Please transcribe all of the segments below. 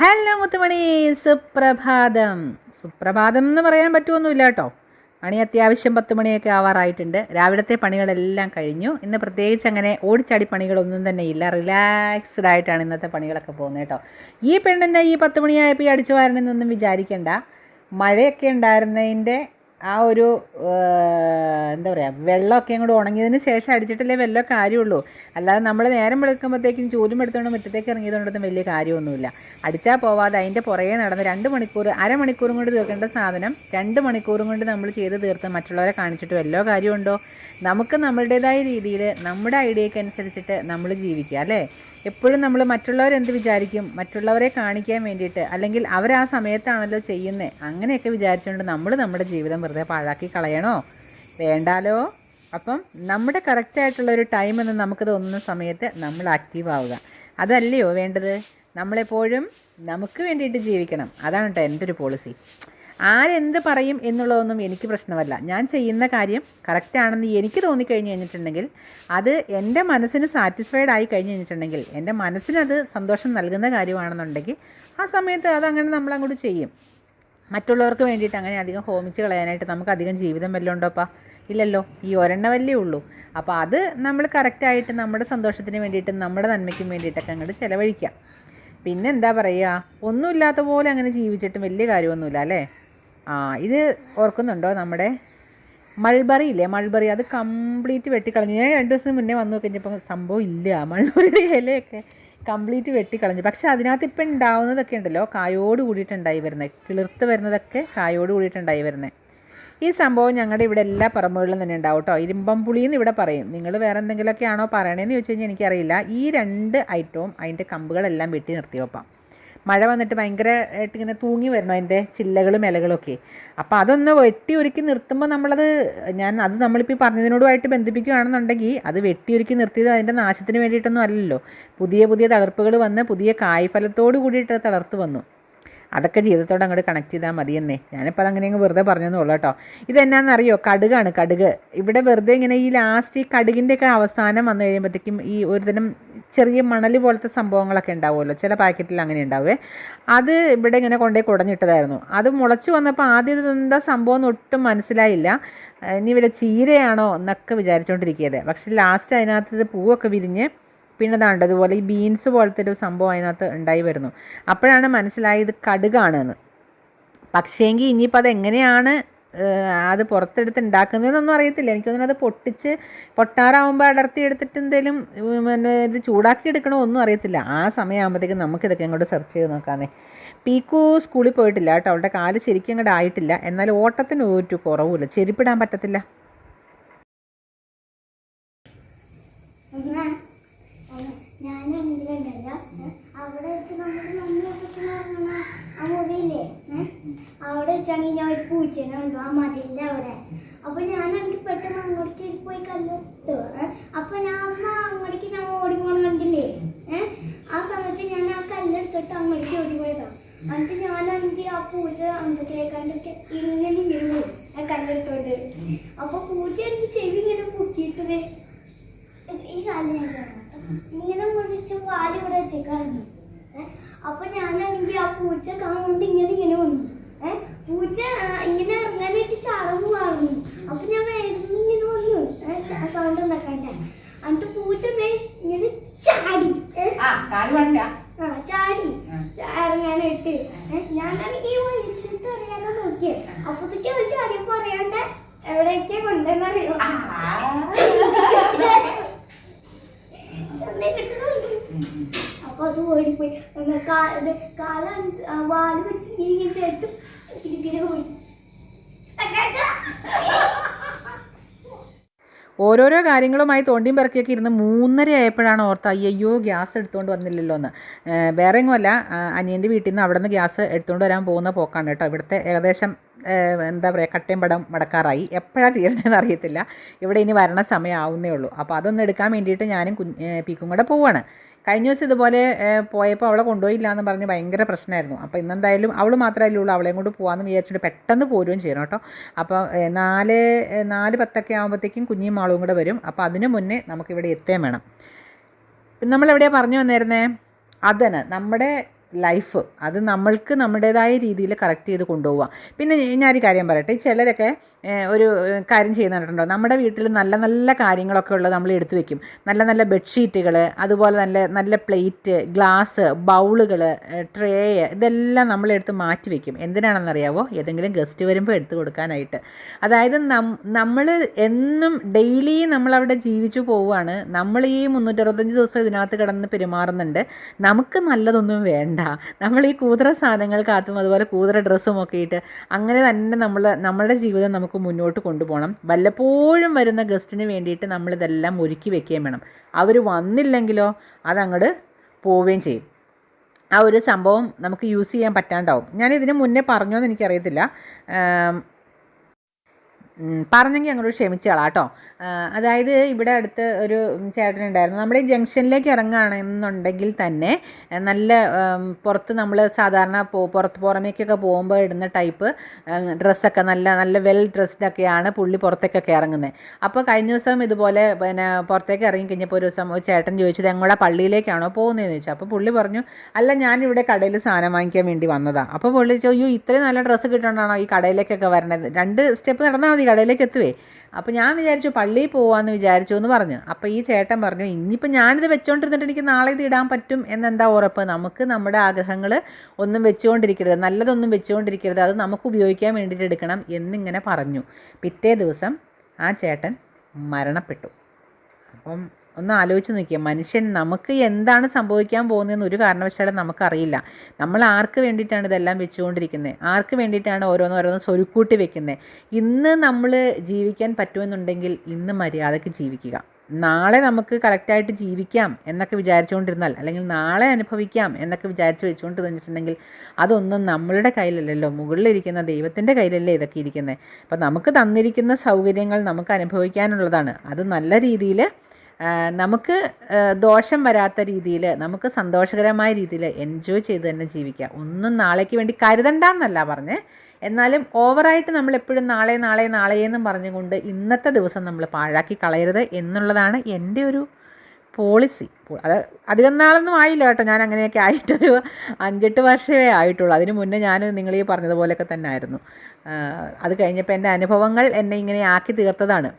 Hello മുത്തുമണി സുപ്രഭാതം. സുപ്രഭാതം എന്ന് പറയാൻ പറ്റുമൊന്നുമില്ല കേട്ടോ. മണി അത്യാവശ്യം പത്ത് മണിയൊക്കെ ആവാറായിട്ടുണ്ട്. രാവിലത്തെ പണികളെല്ലാം കഴിഞ്ഞു. ഇന്ന് പ്രത്യേകിച്ച് അങ്ങനെ ഓടിച്ചാടി പണികളൊന്നും തന്നെ ഇല്ല. റിലാക്സ്ഡ് ആയിട്ടാണ് ഇന്നത്തെ പണികളൊക്കെ പോകുന്നത് കേട്ടോ. ഈ പെണ്ണിന്റെ ഈ പത്ത് മണിയായപ്പോൾ ഈ അടിച്ചു വാരണമെന്നൊന്നും വിചാരിക്കണ്ട. മഴയൊക്കെ ഉണ്ടായിരുന്നതിന്റെ ആ ഒരു എന്താ പറയുക വെള്ളമൊക്കെ അങ്ങോട്ട് ഉണങ്ങിയതിന് ശേഷം അടിച്ചിട്ടല്ലേ വല്ല കാര്യമുള്ളൂ. അല്ലാതെ നമ്മൾ നേരം വെളുക്കുമ്പോഴത്തേക്കും ചൂലും എടുത്തുകൊണ്ട് മുറ്റത്തേക്ക് ഇറങ്ങിയതുകൊണ്ടൊന്നും വലിയ കാര്യമൊന്നുമില്ല. അടിച്ചാൽ പോവാതെ അതിന്റെ പുറകെ നടന്ന് രണ്ട് മണിക്കൂർ അരമണിക്കൂറും കൊണ്ട് തീർക്കേണ്ട സാധനം രണ്ട് മണിക്കൂറും കൊണ്ട് നമ്മൾ ചെയ്ത് തീർത്ത് മറ്റുള്ളവരെ കാണിച്ചിട്ട് വല്ലോ കാര്യമുണ്ടോ? നമുക്ക് നമ്മളുടേതായ രീതിയിൽ നമ്മുടെ ഐഡിയക്ക് അനുസരിച്ചിട്ട് നമ്മൾ ജീവിക്കുക അല്ലേ? എപ്പോഴും നമ്മൾ മറ്റുള്ളവരെന്ത് വിചാരിക്കും? മറ്റുള്ളവരെ കാണിക്കാൻ വേണ്ടിയിട്ട്. അല്ലെങ്കിൽ അവർ ആ സമയത്താണല്ലോ ചെയ്യുന്നത് അങ്ങനെയൊക്കെ വിചാരിച്ചുകൊണ്ട് നമ്മൾ നമ്മുടെ ജീവിതം വെറുതെ പാഴാക്കി കളയണോ? വേണ്ടാലോ? അപ്പം നമ്മുടെ കറക്റ്റായിട്ടുള്ള ഒരു ടൈം എന്ന് നമുക്ക് തോന്നുന്ന സമയത്ത് നമ്മൾ ആക്റ്റീവ് ആവുക. അതല്ലയോ വേണ്ടത്? നമ്മളെപ്പോഴും നമുക്ക് വേണ്ടിയിട്ട് ജീവിക്കണം. അതാണ് കേട്ടോ എന്റെ ഒരു പോളിസി ആരെന്ത് പറയും എന്നുള്ളതൊന്നും എനിക്ക് പ്രശ്നമല്ല. ഞാൻ ചെയ്യുന്ന കാര്യം കറക്റ്റാണെന്ന് എനിക്ക് തോന്നിക്കഴിഞ്ഞ് കഴിഞ്ഞിട്ടുണ്ടെങ്കിൽ അത് എന്റെ മനസ്സിന് സാറ്റിസ്ഫൈഡ് ആയി കഴിഞ്ഞ് കഴിഞ്ഞിട്ടുണ്ടെങ്കിൽ എന്റെ മനസ്സിനത് സന്തോഷം നൽകുന്ന കാര്യമാണെന്നുണ്ടെങ്കിൽ ആ സമയത്ത് അതങ്ങനെ നമ്മളങ്ങോട്ട് ചെയ്യും. മറ്റുള്ളവർക്ക് വേണ്ടിയിട്ട് അങ്ങനെ അധികം ഹോമിച്ച് കളയാനായിട്ട് നമുക്ക് അധികം ജീവിതം വല്ലതും ഉണ്ടോപ്പാ ഇല്ലല്ലോ ഈ ഒരെണ്ണവല്ലേ ഉള്ളൂ. അപ്പോൾ അത് നമ്മൾ കറക്റ്റായിട്ട് നമ്മുടെ സന്തോഷത്തിന് വേണ്ടിയിട്ട് നമ്മുടെ നന്മയ്ക്കും വേണ്ടിയിട്ടൊക്കെ അങ്ങോട്ട് ചിലവഴിക്കാം. പിന്നെ എന്താ പറയുക ഒന്നുമില്ലാത്ത പോലെ അങ്ങനെ ജീവിച്ചിട്ടും വലിയ കാര്യമൊന്നുമില്ല അല്ലേ? ആ ഇത് ഓർക്കുന്നുണ്ടോ നമ്മുടെ മൾബറി ഇല്ലേ? മൾബറി അത് കംപ്ലീറ്റ് വെട്ടിക്കളഞ്ഞു. ഞാൻ രണ്ട് ദിവസം മുന്നേ വന്നു കഴിഞ്ഞപ്പോൾ സംഭവം ഇല്ല. മൾബറിയുടെ ഇലയൊക്കെ കംപ്ലീറ്റ് വെട്ടിക്കളഞ്ഞു. പക്ഷേ അതിനകത്ത് ഇപ്പം ഉണ്ടാവുന്നതൊക്കെ ഉണ്ടല്ലോ കായോട് കൂടിയിട്ടുണ്ടായി വരുന്നത് കിളിർത്ത് വരുന്നതൊക്കെ കായോട് കൂടിയിട്ടുണ്ടായി വരുന്നത് ഈ സംഭവം ഞങ്ങളുടെ ഇവിടെ എല്ലാ പറമ്പുകളിലും തന്നെ ഉണ്ടാവും കേട്ടോ. ഇരുമ്പം പുളി എന്ന് ഇവിടെ പറയും. നിങ്ങൾ വേറെ എന്തെങ്കിലുമൊക്കെ ആണോ പറയണേന്ന് ചോദിച്ചു കഴിഞ്ഞാൽ എനിക്കറിയില്ല. ഈ രണ്ട് ഐറ്റവും അതിന്റെ കമ്പുകളെല്ലാം വെട്ടി നിർത്തി വെക്കാം. മഴ വന്നിട്ട് ഭയങ്കര ആയിട്ട് ഇങ്ങനെ തൂങ്ങി വരണം അതിന്റെ ചില്ലകളും ഇലകളൊക്കെ. അപ്പോൾ അതൊന്ന് വെട്ടി ഒരുക്കി നിർത്തുമ്പോൾ നമ്മളത് ഞാൻ അത് നമ്മളിപ്പോൾ പറഞ്ഞതിനോടുമായിട്ട് ബന്ധിപ്പിക്കുകയാണെന്നുണ്ടെങ്കിൽ അത് വെട്ടി ഒരുക്കി നിർത്തിയത് അതിന്റെ നാശത്തിന് വേണ്ടിയിട്ടൊന്നും അല്ലല്ലോ. പുതിയ പുതിയ തളർപ്പുകൾ വന്ന് പുതിയ കായ്ഫലത്തോട് കൂടിയിട്ട് തളർത്ത് വന്നു. അതൊക്കെ ജീവിതത്തോട് അങ്ങോട്ട് കണക്ട് ചെയ്താൽ മതിയെന്നേ. ഞാനിപ്പോൾ അതങ്ങനെ അങ്ങ് വെറുതെ പറഞ്ഞെന്നുള്ളൂ കേട്ടോ. ഇതെന്നാണെന്നറിയോ കടുകാണ് കടുക്. ഇവിടെ വെറുതെ ഇങ്ങനെ ഈ ലാസ്റ്റ് ഈ കടുകിന്റെയൊക്കെ അവസാനം വന്നു കഴിയുമ്പോഴത്തേക്കും ഈ ഒരുതരം ചെറിയ മണൽ പോലത്തെ സംഭവങ്ങളൊക്കെ ഉണ്ടാവുമല്ലോ. ചില പാക്കറ്റിൽ അങ്ങനെ ഉണ്ടാവേ അത് ഇവിടെ ഇങ്ങനെ കൊണ്ടുപോയി കുടഞ്ഞിട്ടതായിരുന്നു. അത് മുളച്ച് വന്നപ്പോൾ ആദ്യം ഇതെന്താ സംഭവം എന്ന് ഒട്ടും മനസ്സിലായില്ല. ഇനി വല്ല ചീരയാണോ എന്നൊക്കെ വിചാരിച്ചുകൊണ്ടിരിക്കുകയത് പക്ഷേ ലാസ്റ്റ് അതിനകത്ത് പൂവൊക്കെ വിരിഞ്ഞ് പിന്നെ ദാണ്ട് അതുപോലെ ഈ ബീൻസ് പോലത്തെ ഒരു സംഭവം അതിനകത്ത് ഉണ്ടായി വരുന്നു. അപ്പോഴാണ് മനസ്സിലായത് കടുകാണ് എന്ന് പക്ഷേങ്കിൽ ഇനിയിപ്പോൾ അതെങ്ങനെയാണ് അത് പുറത്തെടുത്ത് ഉണ്ടാക്കുന്നതെന്നൊന്നും അറിയത്തില്ല. എനിക്ക് തോന്നുന്നു അത് പൊട്ടിച്ച് പൊട്ടാറാവുമ്പോൾ അടർത്തി എടുത്തിട്ട് എന്തെങ്കിലും പിന്നെ ഇത് ചൂടാക്കി എടുക്കണോ ഒന്നും അറിയത്തില്ല. ആ സമയമാകുമ്പോഴത്തേക്കും നമുക്കിതൊക്കെ അങ്ങോട്ട് സെർച്ച് ചെയ്ത് നോക്കാമേ പീക്കു സ്കൂളിൽ പോയിട്ടില്ല കേട്ടോ. അവളുടെ കാൽ ശരിക്കും അങ്ങോട്ട് ആയിട്ടില്ല. എന്നാൽ ഓട്ടത്തിന് ഒരു കുറവുമില്ല. ചെരുപ്പിടാൻ പറ്റത്തില്ല അമ്മ, അമ്മ, ഞാനെങ്കിലുണ്ടല്ലോ അവിടെ വെച്ച് നമ്മുടെ മമ്മി അപ്പച്ചനെ പറഞ്ഞ ആ മുറിയില്ലേ ഏ? അവിടെ വെച്ചാണെങ്കിൽ ഞാൻ ഒരു പൂച്ചനെ കണ്ടു ആ മതിലിന്റെ അവിടെ. അപ്പൊ ഞാൻ എനിക്ക് പെട്ടെന്ന് അങ്ങോട്ടേക്ക് പോയി കല്ലെത്തു? അപ്പൊ ഞാൻ അമ്മ അങ്ങോട്ടേക്ക് ഞാൻ ഓടിപ്പോണ കണ്ടില്ലേ? ആ സമയത്ത് ഞാൻ ആ കല്ലെടുത്തിട്ട് അങ്ങോട്ടേക്ക് ഓടിപ്പോയതാ എന്നിട്ട് ഞാനാണെങ്കിൽ ആ പൂച്ച അങ്ങോട്ടേ കണ്ടൊക്കെ ഇങ്ങനെ പോയി ആ കല്ലെടുത്തോണ്ട്. അപ്പൊ പൂച്ച എനിക്ക് ചെവി ഇങ്ങനെ പൊക്കിയിട്ടേ ഈ കാലം ചേർന്നു ഇങ്ങനെ മുറിച്ച് വാലിവിടെ ഏ, അപ്പൊ ഞാനാണെങ്കിൽ ആ പൂച്ച കാണുകൊണ്ട് ഇങ്ങനെ ഇങ്ങനെ വന്നു. പൂച്ച ഇങ്ങനെ ഇറങ്ങാനായിട്ട് ചാടം പോവാറുന്നു അപ്പൊ ഞാൻ വേഗം ഇങ്ങനെ വന്നു. സൗണ്ട് ഉണ്ടാക്കണ്ടേ എന്നിട്ട് പൂച്ച ഇങ്ങനെ ചാടി. ചാടി. ഇറങ്ങാനായിട്ട്. ഞാനാണെങ്കിൽ ഈ വഴിച്ചിട്ട് അറിയാതെ നോക്കിയേ. അപ്പത്തേക്ക് അത് ചാടിയപ്പോ അറിയാണ്ട് എവിടേക്കാ കൊണ്ടുവന്നറിയോ ചെന്നിട്ടിട്ട് നോക്കി. അപ്പൊ അത് ഓടിപ്പോയി. കാല വാൽ വെച്ച് നീങ്ങി ചേർത്ത് ഇങ്ങനെ പോയി. ഓരോരോ കാര്യങ്ങളുമായി തോണ്ടിയും പിറക്കിയൊക്കെ ഇരുന്ന് മൂന്നര ആയപ്പോഴാണ് ഓർത്ത് അയ്യോ ഗ്യാസ് എടുത്തുകൊണ്ട് വന്നില്ലല്ലോ എന്ന്. വേറെ എങ്ങുമല്ല അനിയന്റെ വീട്ടിൽ നിന്ന് അവിടെ നിന്ന് ഗ്യാസ് എടുത്തുകൊണ്ട് വരാൻ പോകുന്ന പോക്കാണ് കേട്ടോ. ഇവിടുത്തെ ഏകദേശം എന്താ പറയുക കട്ടയും പടം മടക്കാറായി. എപ്പോഴാണ് തീരണതെന്ന് അറിയത്തില്ല. ഇവിടെ ഇനി വരണ സമയമാവുന്നേ ഉള്ളൂ. അപ്പോൾ അതൊന്ന് എടുക്കാൻ വേണ്ടിയിട്ട് ഞാനും കുഞ്ഞ് പീക്കും കൂടെ പോവാണ്. കഴിഞ്ഞ ദിവസം ഇതുപോലെ പോയപ്പോൾ അവളെ കൊണ്ടുപോയില്ല എന്ന് പറഞ്ഞ് ഭയങ്കര പ്രശ്നമായിരുന്നു അപ്പോൾ ഇന്നെന്തായാലും അവൾ മാത്രമല്ലേ ഉള്ളൂ. അവളെയും കൊണ്ട് പോകാമെന്ന് വിചാരിച്ചിട്ട് പെട്ടെന്ന് പോരുകയും ചെയ്യണം കേട്ടോ. അപ്പോൾ നാല് നാല് പത്തൊക്കെ ആകുമ്പോഴത്തേക്കും കുഞ്ഞിയും മാളും കൂടെ വരും. അപ്പോൾ അതിന് മുന്നേ നമുക്കിവിടെ എത്തുകയും വേണം. നമ്മളെവിടെയാണ് പറഞ്ഞു വന്നിരുന്നേ? അതന്നെ നമ്മുടെ ലൈഫ് അത് നമ്മൾക്ക് നമ്മുടേതായ രീതിയിൽ കറക്റ്റ് ചെയ്ത് കൊണ്ടുപോവുക. പിന്നെ ഞാനൊരു കാര്യം പറയട്ടെ. ചിലരൊക്കെ ഒരു കാര്യം ചെയ്യുന്നുണ്ടോ നമ്മുടെ വീട്ടിൽ നല്ല നല്ല കാര്യങ്ങളൊക്കെ ഉള്ളത് നമ്മൾ എടുത്തു വെക്കും. നല്ല നല്ല ബെഡ്ഷീറ്റുകൾ അതുപോലെ നല്ല നല്ല പ്ലേറ്റ് ഗ്ലാസ് ബൗളുകൾ ട്രേ ഇതെല്ലാം നമ്മളെടുത്ത് മാറ്റി വെക്കും. എന്തിനാണെന്നറിയാവോ ഏതെങ്കിലും ഗസ്റ്റ് വരുമ്പോൾ എടുത്തു കൊടുക്കാനായിട്ട്. അതായത് നമ്മൾ എന്നും ഡെയിലി നമ്മളവിടെ ജീവിച്ചു പോവുകയാണ്. നമ്മൾ ഈ മുന്നൂറ്ററുപത്തഞ്ച് ദിവസം ഇതിനകത്ത് കിടന്ന് പെരുമാറുന്നുണ്ട്. നമുക്ക് നല്ലതൊന്നും വേണ്ട. നമ്മൾ ഈ കൂതറ സാധനങ്ങൾക്കകത്തും അതുപോലെ കൂതറ ഡ്രസ്സും ഒക്കെ ഇട്ട് അങ്ങനെ തന്നെ നമ്മൾ നമ്മുടെ ജീവിതം നമുക്ക് മുന്നോട്ട് കൊണ്ടുപോകണം. വല്ലപ്പോഴും വരുന്ന ഗസ്റ്റിന് വേണ്ടിയിട്ട് നമ്മളിതെല്ലാം ഒരുക്കി വെക്കുകയും വേണം. അവർ വന്നില്ലെങ്കിലോ അതങ്ങോട്ട് പോവുകയും ചെയ്യും. ആ ഒരു സംഭവം നമുക്ക് യൂസ് ചെയ്യാൻ പറ്റാണ്ടാവും. ഞാൻ ഇതിന് മുന്നേ പറഞ്ഞോന്ന് എനിക്കറിയത്തില്ല. ആം, ഉം, പറഞ്ഞെങ്കിൽ അങ്ങോട്ട് ക്ഷമിച്ചോളാം കേട്ടോ. അതായത് ഇവിടെ അടുത്ത് ഒരു ചേട്ടനുണ്ടായിരുന്നു. നമ്മുടെ ഈ ജംഗ്ഷനിലേക്ക് ഇറങ്ങുകയാണെന്നുണ്ടെങ്കിൽ തന്നെ നല്ല പുറത്ത് നമ്മൾ സാധാരണ പോ പുറത്ത് പുറമേക്കൊക്കെ പോകുമ്പോൾ ഇടുന്ന ടൈപ്പ് ഡ്രസ്സൊക്കെ നല്ല നല്ല വെൽ ഡ്രസ്ഡൊക്കെയാണ് പുള്ളി പുറത്തേക്കൊക്കെ ഇറങ്ങുന്നത്. അപ്പോൾ കഴിഞ്ഞ ദിവസം ഇതുപോലെ പിന്നെ പുറത്തേക്ക് ഇറങ്ങി കഴിഞ്ഞപ്പോൾ ഒരു ദിവസം ചേട്ടൻ ചോദിച്ചത് എങ്ങോട്ടാ പള്ളിയിലേക്കാണോ പോകുന്നതെന്ന് ചോദിച്ചു. അപ്പോൾ പുള്ളി പറഞ്ഞു അല്ല ഞാനിവിടെ കടയിൽ സാധനം വാങ്ങിക്കാൻ വേണ്ടി വന്നതാണ് അപ്പോൾ പുള്ളി ചോദിച്ചു അയ്യോ ഇത്രയും നല്ല ഡ്രസ്സ് കിട്ടണ്ടാണോ ഈ കടയിലേക്കൊക്കെ വരണത്? രണ്ട് സ്റ്റെപ്പ് നടന്നാൽ മതി കടയിലേക്ക് എത്തുവേ. അപ്പോൾ ഞാൻ വിചാരിച്ചു പള്ളിയിൽ പോവാമെന്ന് വിചാരിച്ചു എന്ന് പറഞ്ഞു. അപ്പോൾ ഈ ചേട്ടൻ പറഞ്ഞു ഇനിയിപ്പോൾ ഞാനിത് വെച്ചുകൊണ്ടിരുന്നിട്ട് എനിക്ക് നാളെ ഇത് ഇടാൻ പറ്റും എന്നെന്താ ഉറപ്പ്? നമുക്ക് നമ്മുടെ ആഗ്രഹങ്ങൾ ഒന്നും വെച്ചുകൊണ്ടിരിക്കരുത്. നല്ലതൊന്നും വെച്ചുകൊണ്ടിരിക്കരുത്. അത് നമുക്ക് ഉപയോഗിക്കാൻ വേണ്ടിയിട്ട് എടുക്കണം എന്നിങ്ങനെ പറഞ്ഞു. പിറ്റേ ദിവസം ആ ചേട്ടൻ മരണപ്പെട്ടു. അപ്പം ഒന്ന് ആലോചിച്ച് നോക്കിയാൽ മനുഷ്യൻ നമുക്ക് എന്താണ് സംഭവിക്കാൻ പോകുന്നതെന്ന് ഒരു കാരണവശാലും നമുക്കറിയില്ല. നമ്മൾ ആർക്ക് വേണ്ടിയിട്ടാണ് ഇതെല്ലാം വെച്ചുകൊണ്ടിരിക്കുന്നത്? ആർക്ക് വേണ്ടിയിട്ടാണ് ഓരോന്ന് ഓരോന്ന് സ്വരുക്കൂട്ടി വെക്കുന്നത്? ഇന്ന് നമ്മൾ ജീവിക്കാൻ പറ്റുമെന്നുണ്ടെങ്കിൽ ഇന്ന് മര്യാദയ്ക്ക് ജീവിക്കുക. നാളെ നമുക്ക് കറക്റ്റായിട്ട് ജീവിക്കാം എന്നൊക്കെ വിചാരിച്ചുകൊണ്ടിരുന്നാൽ അല്ലെങ്കിൽ നാളെ അനുഭവിക്കാം എന്നൊക്കെ വിചാരിച്ച് വെച്ചുകൊണ്ട് തന്നിട്ടുണ്ടെങ്കിൽ അതൊന്നും നമ്മളുടെ കയ്യിലല്ലല്ലോ. മുകളിലിരിക്കുന്ന ദൈവത്തിന്റെ കയ്യിലല്ലേ ഇതൊക്കെ ഇരിക്കുന്നത്. അപ്പം നമുക്ക് തന്നിരിക്കുന്ന സൗകര്യങ്ങൾ നമുക്ക് അനുഭവിക്കാനുള്ളതാണ്. അത് നല്ല രീതിയിൽ നമുക്ക് ദോഷം വരാത്ത രീതിയിൽ നമുക്ക് സന്തോഷകരമായ രീതിയിൽ എൻജോയ് ചെയ്ത് തന്നെ ജീവിക്കാം. ഒന്നും നാളേക്ക് വേണ്ടി കരുതണ്ടെന്നല്ല പറഞ്ഞേ. എന്നാലും ഓവറായിട്ട് നമ്മൾ എപ്പോഴും നാളെ നാളെ നാളെ എന്നും പറഞ്ഞുകൊണ്ട് ഇന്നത്തെ ദിവസം നമ്മൾ പാഴാക്കി കളയരുത് എന്നുള്ളതാണ് എന്റെ ഒരു പോളിസി അത് അധികം നാളൊന്നും ആയില്ല കേട്ടോ. ഞാൻ അങ്ങനെയൊക്കെ ആയിട്ടൊരു അഞ്ചെട്ട് വർഷമേ ആയിട്ടുള്ളൂ. അതിന് മുന്നേ ഞാൻ നിങ്ങൾ ഈ പറഞ്ഞതുപോലെയൊക്കെ തന്നെ ആയിരുന്നു അത് കഴിഞ്ഞപ്പോൾ എന്റെ അനുഭവങ്ങൾ എന്നെ ഇങ്ങനെ ആക്കി തീർത്തതാണ്.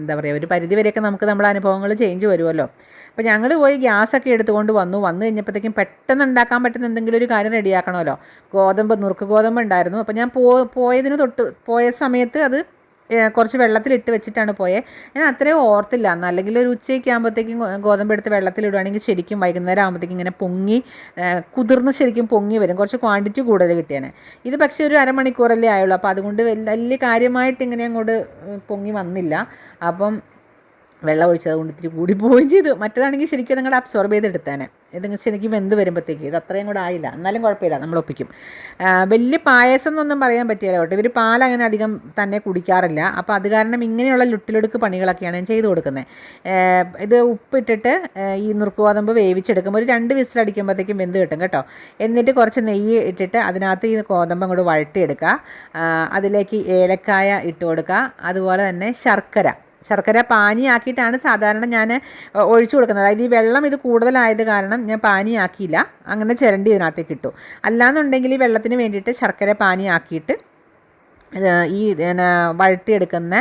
എന്താ പറയുക ഒരു പരിധി വരെയൊക്കെ നമുക്ക് നമ്മുടെ അനുഭവങ്ങൾ ചേഞ്ച് വരുമല്ലോ. അപ്പോൾ ഞങ്ങൾ പോയി ഗ്യാസൊക്കെ എടുത്തുകൊണ്ട് വന്നു. വന്നു കഴിഞ്ഞപ്പോഴത്തേക്കും പെട്ടെന്ന് ഉണ്ടാക്കാൻ പറ്റുന്ന എന്തെങ്കിലും ഒരു കാര്യം റെഡിയാക്കണമല്ലോ. ഗോതമ്പ് നുറുക്ക് ഗോതമ്പ് ഉണ്ടായിരുന്നു. അപ്പോൾ ഞാൻ പോയതിന് തൊട്ട് പോയ സമയത്ത് അത് കുറച്ച് വെള്ളത്തിലിട്ട് വെച്ചിട്ടാണ് പോയത് ഞാൻ അത്രയും ഓർത്തില്ല. അല്ലെങ്കിൽ ഒരു ഉച്ചയൊക്കെ ആകുമ്പോഴത്തേക്കും ഗോതമ്പ് എടുത്ത് വെള്ളത്തിലിടുവാണെങ്കിൽ ശരിക്കും വൈകുന്നേരം ആകുമ്പോഴത്തേക്കും ഇങ്ങനെ പൊങ്ങി കുതിർന്ന് ശരിക്കും പൊങ്ങി വരും. കുറച്ച് ക്വാണ്ടിറ്റി കൂടുതൽ കിട്ടിയാണ് ഇത് പക്ഷേ ഒരു അരമണിക്കൂറല്ലേ ആയുള്ളൂ. അപ്പോൾ അതുകൊണ്ട് വലിയ കാര്യമായിട്ട് ഇങ്ങനെ അങ്ങോട്ട് പൊങ്ങി വന്നില്ല. അപ്പം വെള്ളം ഒഴിച്ചത് കൊണ്ട് ഇത്തിരി കൂടി പോവുകയും ചെയ്തു. മറ്റേതാണെങ്കിൽ ശരിക്കും നിങ്ങളുടെ അബ്സോർബ് ചെയ്തെടുത്തേനെ. ഇതെങ്കിൽ ശരിക്കും വെന്ത് വരുമ്പോഴത്തേക്ക് ഇത് അത്രയും കൂടെ ആയില്ല. എന്നാലും കുഴപ്പമില്ല നമ്മൾ ഒപ്പിക്കും. വലിയ പായസം എന്നൊന്നും പറയാൻ പറ്റില്ല കേട്ടോ. ഇവർ പാൽ അങ്ങനെ അധികം തന്നെ കുടിക്കാറില്ല. അപ്പോൾ അത് കാരണം ഇങ്ങനെയുള്ള ലുട്ടിലൊടുക്ക് പണികളൊക്കെയാണ് ഞാൻ ചെയ്ത് കൊടുക്കുന്നത്. ഇത് ഉപ്പിട്ടിട്ട് ഈ നുറുക്കുവാതമ്പ് വേവിച്ചെടുക്കുമ്പോൾ ഒരു രണ്ട് വിസിലടിക്കുമ്പോഴത്തേക്കും വെന്ത് കിട്ടും കേട്ടോ. എന്നിട്ട് കുറച്ച് നെയ്യ് ഇട്ടിട്ട് അതിനകത്ത് ഈ കോതമ്പ് അങ്ങോട്ട് വഴട്ടിയെടുക്കുക. അതിലേക്ക് ഏലക്കായ ഇട്ട് കൊടുക്കുക. അതുപോലെ തന്നെ ശർക്കര. ശർക്കര പാനിയാക്കിയിട്ടാണ് സാധാരണ ഞാൻ ഒഴിച്ചു കൊടുക്കുന്നത്. അതായത് ഈ വെള്ളം ഇത് കൂടുതലായത് കാരണം ഞാൻ പാനിയാക്കിയില്ല. അങ്ങനെ ചിരണ്ടി ഇതിനകത്തേക്ക് ഇട്ടു. അല്ലാന്നുണ്ടെങ്കിൽ ഈ വെള്ളത്തിന് വേണ്ടിയിട്ട് ശർക്കര പാനിയാക്കിയിട്ട് ഈ വഴട്ടിയെടുക്കുന്ന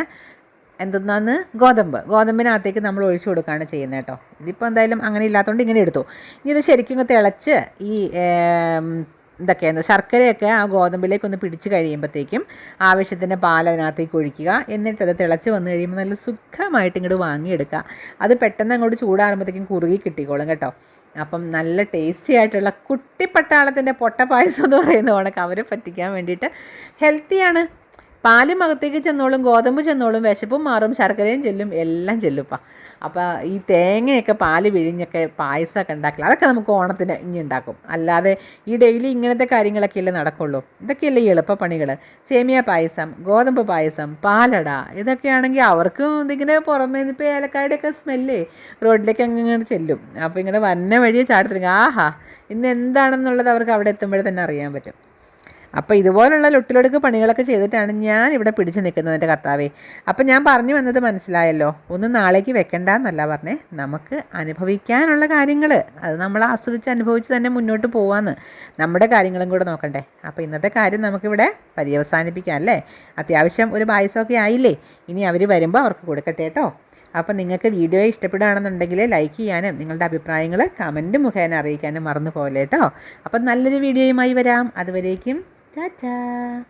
എന്തെന്നാന്ന് ഗോതമ്പ്. ഗോതമ്പിനകത്തേക്ക് നമ്മൾ ഒഴിച്ചു കൊടുക്കുകയാണ് ചെയ്യുന്നത് കേട്ടോ. ഇതിപ്പോൾ എന്തായാലും അങ്ങനെ ഇല്ലാത്തതുകൊണ്ട് ഇങ്ങനെ എടുത്തു. ഇനി ഇത് ശരിക്കും തിളച്ച് ഈ ഇതൊക്കെയാണ് ശർക്കരയൊക്കെ ആ ഗോതമ്പിലേക്ക് ഒന്ന് പിടിച്ച് കഴിയുമ്പോഴത്തേക്കും ആവശ്യത്തിന് പാൽ അതിനകത്തേക്ക് ഒഴിക്കുക. എന്നിട്ട് അത് തിളച്ച് വന്നു കഴിയുമ്പോൾ നല്ല സുഖമായിട്ട് ഇങ്ങോട്ട് വാങ്ങിയെടുക്കുക. അത് പെട്ടെന്ന് അങ്ങോട്ട് ചൂടാറുമ്പോഴത്തേക്കും കുറുകി കിട്ടിക്കോളും കേട്ടോ. അപ്പം നല്ല ടേസ്റ്റി ആയിട്ടുള്ള കുട്ടിപ്പട്ടാളത്തിന്റെ പൊട്ട പായസം എന്ന് പറയുന്ന കണക്ക് അവരെ പറ്റിക്കാൻ വേണ്ടിയിട്ട് ഹെൽത്തിയാണ് പാലും അകത്തേക്ക് ചെന്നോളും ഗോതമ്പ് ചെന്നോളും വിശപ്പും മാറും ശർക്കരയും ചെല്ലും എല്ലാം ചെല്ലുപ്പാ. അപ്പോൾ ഈ തേങ്ങയൊക്കെ പാൽ പിഴിഞ്ഞൊക്കെ പായസമൊക്കെ ഉണ്ടാക്കില്ല അതൊക്കെ നമുക്ക് ഓണത്തിന് ഇനി ഉണ്ടാക്കും. അല്ലാതെ ഈ ഡെയിലി ഇങ്ങനത്തെ കാര്യങ്ങളൊക്കെ അല്ലേ നടക്കുള്ളൂ. ഇതൊക്കെയല്ലേ ഈ എളുപ്പപ്പണികൾ സേമിയ പായസം ഗോതമ്പ് പായസം പാലട ഇതൊക്കെയാണെങ്കിൽ അവർക്കും ഇതിങ്ങനെ പുറമേ ഇപ്പോൾ ഏലക്കായുടെയൊക്കെ സ്മെല്ലേ റോഡിലേക്ക് അങ്ങനെ ചെല്ലും. അപ്പോൾ ഇങ്ങനെ വന്ന വഴിയെ ചാടത്തിരിക്കും. ആഹാ ഇന്ന് എന്താണെന്നുള്ളത് അവർക്ക് അവിടെ എത്തുമ്പോഴേ തന്നെ അറിയാൻ പറ്റും. അപ്പോൾ ഇതുപോലുള്ള ലൊട്ടിലൊടുക്ക് പണികളൊക്കെ ചെയ്തിട്ടാണ് ഞാൻ ഇവിടെ പിടിച്ചു നിൽക്കുന്നത് എന്റെ കർത്താവേ. അപ്പം ഞാൻ പറഞ്ഞു വന്നത് മനസ്സിലായല്ലോ? ഒന്നും നാളേക്ക് വെക്കണ്ട എന്നല്ല പറഞ്ഞേ. നമുക്ക് അനുഭവിക്കാനുള്ള കാര്യങ്ങൾ അത് നമ്മൾ ആസ്വദിച്ച് അനുഭവിച്ച് തന്നെ മുന്നോട്ട് പോവാന്ന്. നമ്മുടെ കാര്യങ്ങളും കൂടെ നോക്കണ്ടേ. അപ്പോൾ ഇന്നത്തെ കാര്യം നമുക്കിവിടെ പര്യവസാനിപ്പിക്കാം അല്ലേ? അത്യാവശ്യം ഒരു പായസമൊക്കെ ആയില്ലേ? ഇനി അവർ വരുമ്പോൾ അവർക്ക് കൊടുക്കട്ടെ കേട്ടോ. അപ്പോൾ നിങ്ങൾക്ക് വീഡിയോ ഇഷ്ടപ്പെടുകയാണെന്നുണ്ടെങ്കിൽ ലൈക്ക് ചെയ്യാനും നിങ്ങളുടെ അഭിപ്രായങ്ങൾ കമന്റ് മുഖേന അറിയിക്കാനും മറന്നു പോലെ കേട്ടോ? അപ്പം നല്ലൊരു വീഡിയോയുമായി വരാം. അതുവരേക്കും Ta-da!